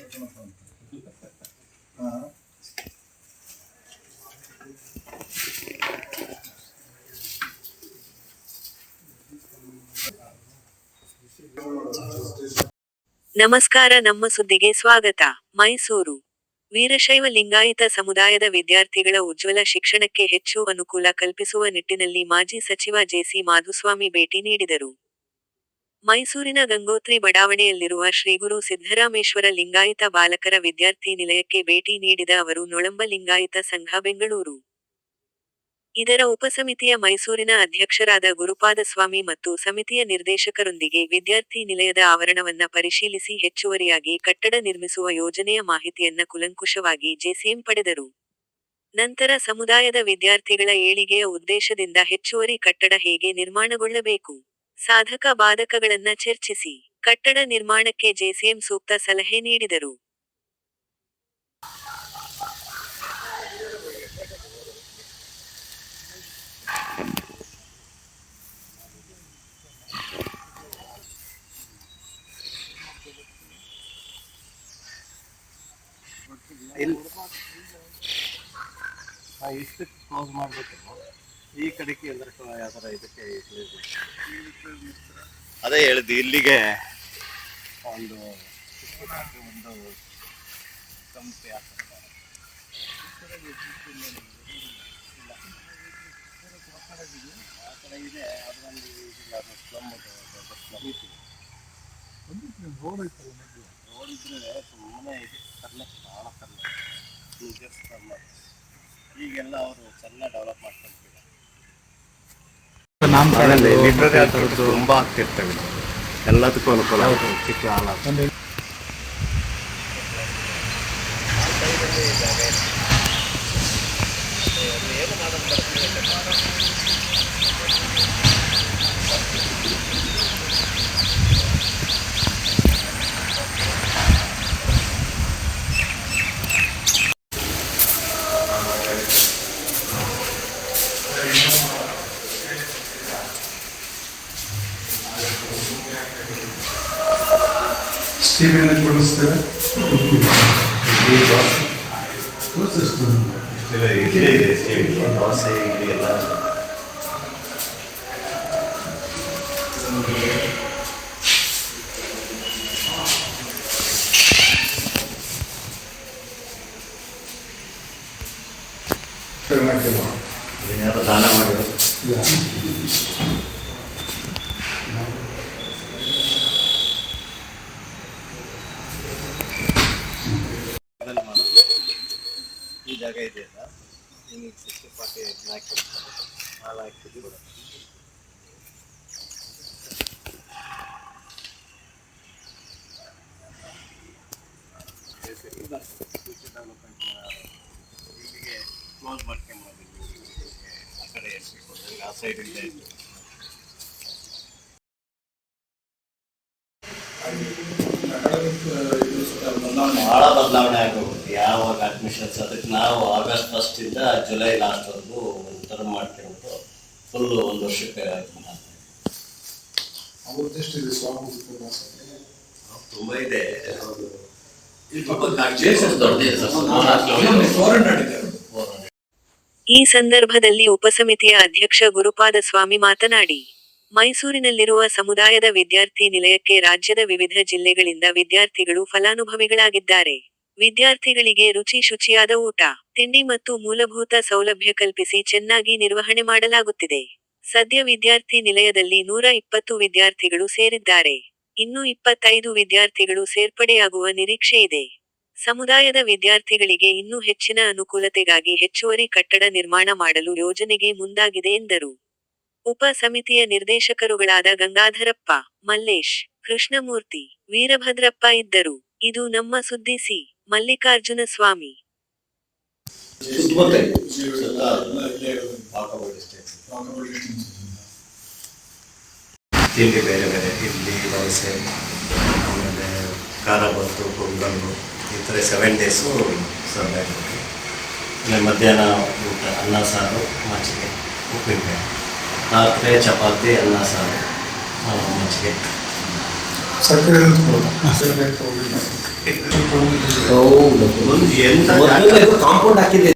ನಮಸ್ಕಾರ, ನಮ್ಮ ಸುದ್ದಿಗೆ ಸ್ವಾಗತ. ಮೈಸೂರು. ವೀರಶೈವ ಲಿಂಗಾಯತ ಸಮುದಾಯದ ವಿದ್ಯಾರ್ಥಿಗಳ ಉಜ್ವಲ ಶಿಕ್ಷಣಕ್ಕೆ ಹೆಚ್ಚು ಅನುಕೂಲ ಕಲ್ಪಿಸುವ ನಿಟ್ಟಿನಲ್ಲಿ ಮಾಜಿ ಸಚಿವ ಜೆಸಿ ಮಾಧುಸ್ವಾಮಿ ಭೇಟಿ ನೀಡಿದರು. ಮೈಸೂರಿನ ಗಂಗೋತ್ರಿ ಬಡಾವಣೆಯಲ್ಲಿರುವ ಶ್ರೀಗುರು ಸಿದ್ದರಾಮೇಶ್ವರ ಲಿಂಗಾಯತ ಬಾಲಕರ ವಿದ್ಯಾರ್ಥಿ ನಿಲಯಕ್ಕೆ ಭೇಟಿ ನೀಡಿದ ಅವರು ನೊಳಂಬ ಲಿಂಗಾಯತ ಸಂಘ ಬೆಂಗಳೂರು. ಇದರ ಉಪಸಮಿತಿಯ ಮೈಸೂರಿನ ಅಧ್ಯಕ್ಷರಾದ ಗುರುಪಾದಸ್ವಾಮಿ ಮತ್ತು ಸಮಿತಿಯ ನಿರ್ದೇಶಕರೊಂದಿಗೆ ವಿದ್ಯಾರ್ಥಿ ನಿಲಯದ ಆವರಣವನ್ನ ಪರಿಶೀಲಿಸಿ ಹೆಚ್ಚುವರಿಯಾಗಿ ಕಟ್ಟಡ ನಿರ್ಮಿಸುವ ಯೋಜನೆಯ ಮಾಹಿತಿಯನ್ನ ಕುಲಂಕುಷವಾಗಿ ಜೆಸಿಎಂ ಪಡೆದರು. ನಂತರ ಸಮುದಾಯದ ವಿದ್ಯಾರ್ಥಿಗಳ ಏಳಿಗೆಯ ಉದ್ದೇಶದಿಂದ ಹೆಚ್ಚುವರಿ ಕಟ್ಟಡ ಹೇಗೆ ನಿರ್ಮಾಣಗೊಳ್ಳಬೇಕು? ಸಾಧಕ ಬಾಧಕಗಳನ್ನ ಚರ್ಚಿಸಿ ಕಟ್ಟಡ ನಿರ್ಮಾಣಕ್ಕೆ ಜೆಸಿಎಂ ಸೂಕ್ತ ಸಲಹೆ ನೀಡಿದರು. ಎಷ್ಟು ಕ್ಲೋಸ್ ಮಾಡಬೇಕು ಈ ಕಡೆಗೆ ಅಂದ್ರೆ ಯಾವ ಥರ ಇದಕ್ಕೆ ಅದೇ ಹೇಳಿದ್ದು ಇಲ್ಲಿಗೆ ಒಂದು ಒಂದು ಕಂಪಿ ಆ ಕಡೆ ಇದೆ. ಅದರಲ್ಲಿ ರೋಡ್ ಐತಲ್ಲ ಸುಮ್ಮನೆ ಇದೆ ಭಾಳ ಅವರು ಚೆನ್ನಾಗಿ ಡೆವಲಪ್ ಮಾಡ್ಕೊಂತಿದ್ದಾರೆ ಲಿಟ್ರರಿ ಆ ಥರದ್ದು ತುಂಬ ಆಗ್ತಿರ್ತವೆ ಎಲ್ಲದಕ್ಕೂ ಅನುಕೂಲ ಚಿಕ್ಕ ಹಾಲ ಸ್ಟೀವಿನ ಕೊಡಿಸ್ತೇವೆ ತೋರಿಸಿಷ್ಟು ದೋಸೆ ಇಡ್ಲಿ ಎಲ್ಲ ಚೆನ್ನಾಗಿಲ್ಲ ಯಾರು ದಾನ ಮಾಡಿರೋದು ಈ ಜಾಗ ಇದೆಯಲ್ಲ ನಿಮಗೆ ಸಿಕ್ಸ್ಟಿ ಫಾರ್ಟಿ ಹಾಕಿ ಹಾಲು ಹಾಕಿ ಕೊಡೋದು ಇಲ್ಲಿಗೆ ಕ್ಲೋಸ್ ಮಾಡ್ಕೊಂಬೋದು ಆ ಕಡೆ ಎಸ್ಬೇಕು ಆ ಸೈಡಿಂದ ಭಾಳ ಬದಲಾವಣೆ ಆಗೋಗುತ್ತೆ ಯಾವಾಗ ಅಡ್ಮಿಷನ್ಸ್ ಅದಕ್ಕೆ ನಾವು ಆಗಸ್ಟ್ ಫಸ್ಟಿಂದ ಜುಲೈ ಲಾಸ್ಟ್ವರೆಗೂ ಒಂದು ಟರ್ಮ್ ಮಾಡ್ಕೊಂಡು ಫುಲ್ಲು ಒಂದು ವರ್ಷಕ್ಕೆ ತುಂಬ ಇದೆ. ಈ ಸಂದರ್ಭದಲ್ಲಿ ಉಪಸಮಿತಿಯ ಅಧ್ಯಕ್ಷ ಗುರುಪಾದ ಸ್ವಾಮಿ ಮಾತನಾಡಿ. ಮೈಸೂರಿನಲ್ಲಿರುವ ಸಮುದಾಯದ ವಿದ್ಯಾರ್ಥಿ ನಿಲಯಕ್ಕೆ ರಾಜ್ಯದ ವಿವಿಧ ಜಿಲ್ಲೆಗಳಿಂದ ವಿದ್ಯಾರ್ಥಿಗಳು ಫಲಾನುಭವಿಗಳಾಗಿದ್ದಾರೆ. ವಿದ್ಯಾರ್ಥಿಗಳಿಗೆ ರುಚಿ ಶುಚಿಯಾದ ಊಟ, ತಿಂಡಿ ಮತ್ತು ಮೂಲಭೂತ ಸೌಲಭ್ಯ ಕಲ್ಪಿಸಿ ಚೆನ್ನಾಗಿ ನಿರ್ವಹಣೆ ಮಾಡಲಾಗುತ್ತಿದೆ. ಸದ್ಯ ವಿದ್ಯಾರ್ಥಿ ನಿಲಯದಲ್ಲಿ ನೂರ ಇಪ್ಪತ್ತು ವಿದ್ಯಾರ್ಥಿಗಳು ಸೇರಿದ್ದಾರೆ. ಇನ್ನೂ ಇಪ್ಪತ್ತೈದು ವಿದ್ಯಾರ್ಥಿಗಳು ಸೇರ್ಪಡೆಯಾಗುವ ನಿರೀಕ್ಷೆ ಇದೆ. ಸಮುದಾಯದ ವಿದ್ಯಾರ್ಥಿಗಳಿಗೆ ಇನ್ನೂ ಹೆಚ್ಚಿನ ಅನುಕೂಲತೆಗಾಗಿ ಹೆಚ್ಚುವರಿ ಕಟ್ಟಡ ನಿರ್ಮಾಣ ಮಾಡಲು ಯೋಜನೆಗೆ ಮುಂದಾಗಿದೆ ಎಂದರು. ಉಪ ಸಮಿತಿಯ ನಿರ್ದೇಶಕರುಗಳಾದ ಗಂಗಾಧರಪ್ಪ ಮಲ್ಲೇಶ್ ಕೃಷ್ಣಮೂರ್ತಿ ವೀರಭದ್ರಪ್ಪ ಇದ್ದರು. ಇದು ನಮ್ಮ ಸುದ್ದಿ ಸಿ. ಮಲ್ಲಿಕಾರ್ಜುನ ಸ್ವಾಮಿ. ತಿಂಡಿ ಬೇರೆ ಬೇರೆ ಇಡ್ಲಿ ದೋಸೆ ಆಮೇಲೆ ಖಾರ ಬಂತು ಪೊಂಗಲ್ಲು ಈ ಥರ ಸೆವೆನ್ ಡೇಸು ಸರ್ವ್ ಆಗಿರುತ್ತೆ ಆಮೇಲೆ ಮಧ್ಯಾಹ್ನ ಊಟ ಅನ್ನ ಸಾರು ಮಜ್ಜಿಗೆ ಉಪ್ಪಿನಕಾಯಿ. ರಾತ್ರಿ ಚಪಾತಿ ಅನ್ನ ಸಾರು. ಮಜ್ಜಿಗೆ. ಸಕ್ಕರೆ ಕಾಂಪೌಂಡ್ ಹಾಕಿದೆ